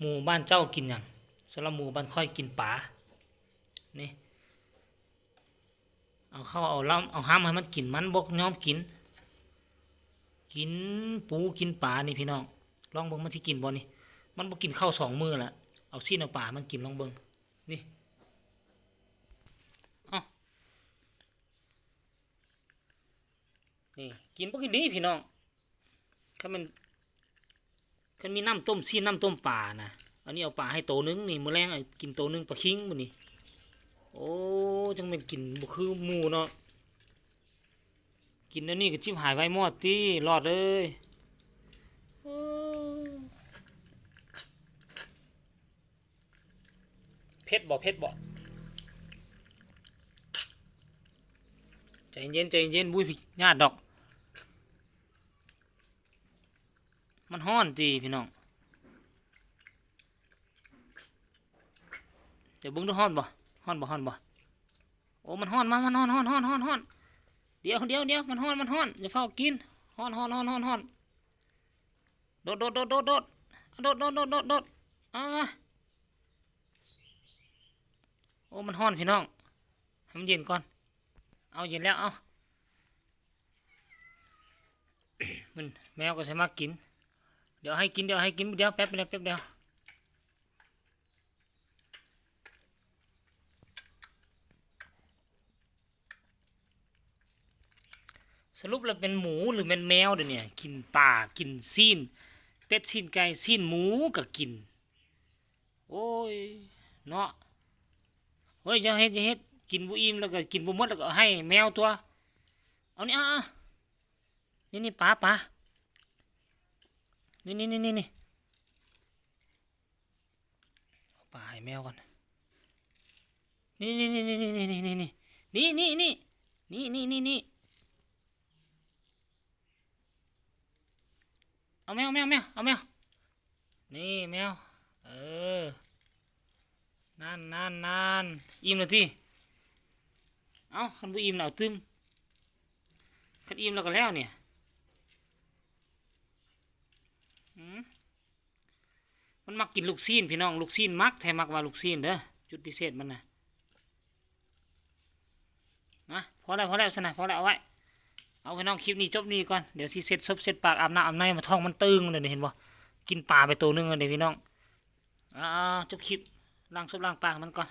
หมู่บ้านเจ้ากินหยังสำหรับหมู่บ้านค่อยกินปลานี่เอาเข้าวเอาล้ำเอาห้ามให้มันกินมันบกยอมกิน กินปูกินปลานี่พี่น้องลองเบิ่งมันสิกินบ่นี่มันบ่กินข้าวสองมื้อละเอาซีนเอาปลามันกินลองเบิ่งนี่เอานี่กินบ่กินดีพี่น้องถ้ามัน คันมีน้ำต้มซีน้ำต้มปลานะอันนี้เอาปลาให้โตนึงนี่มื้อแรงกินโตนึงปลาคิงมื้อนี้โอ้จังเป็นกินบ่คือหมูเนาะกินแล้วนี่ก็จิบหายไว้หมดติรอดเลยเพชรบ่เพชรบ่ใจเย็นใจเย็นบุ้ยพี่ญาติดอก มันห้อนจีพี่น้องเดี๋ยวบึ้งดูห้อนบ่ห้อนบ่ห้อนบ่โอ้มันห้อนมามันห้อนห้อนห้อนห้อนห้อนเดี๋ยวเดี๋ยวเดี๋ยวมันห้อนมันห้อนอย่าเฝ้ากินห้อนห้อนห้อนห้อนห้อนโดดโดดโดดโดดโดดโดดโดดโดดโดดโดดอ่าโอ้มันห้อนพี่น้องให้มันเย็นก่อน เอาเย็นแล้วเอามันแมวก็ใช้มากกิน ดี๋ยวให้กินเดี๋ยวให้กินเดี๋ยวแป๊บเดียวแป๊บเดียวสรุปแล้วเป็นหมูหรือเป็นแมวเดี๋ยวนี้กินป่ากินซีนเป็ดซีนไก่ซีนหมูก็กิน โอ้ยเนาะเฮ้ยจะเฮ็ดจะเฮ็ดกินบุอิ่มแล้วก็กินบุมดแล้วก็ให้แมวตัว เอานี่อะนี่นี่ปลาปลา นี่นี่นี่นี่นี่ปลาให้แมวก่อน นี่นี่นี่นี่นี่นี่นี่นี่นี่นี่นี่นี่นี่นี่นี่เอาแมวแมวแมวเอาแมว นี่แมว เออ นั่นนั่นนั่นอิ่มแล้วที่เอาคันบ่อิ่มแล้วเอาตึมคันอิ่มแล้วก็แล้วเนี่ยหืม มันมักกินลูกซีนพี่น้องลูกซีนมักแท้มักว่าลูกซีนเด้อจุดพิเศษมันนะนะพอแล้วพอแล้วสนะพอแล้วเอาไว้เอาพี่น้องคลิปนี้จบนี้ก่อนเดี๋ยวซีเสร็จซบเสร็จปากอาบน้ำอาบในมาท้องมันตึงเลยเห็นบ่กินปลาไปตัวหนึงเลยพี่น้องอ่าจบคลิปล้างซบล้างปากมันก่อน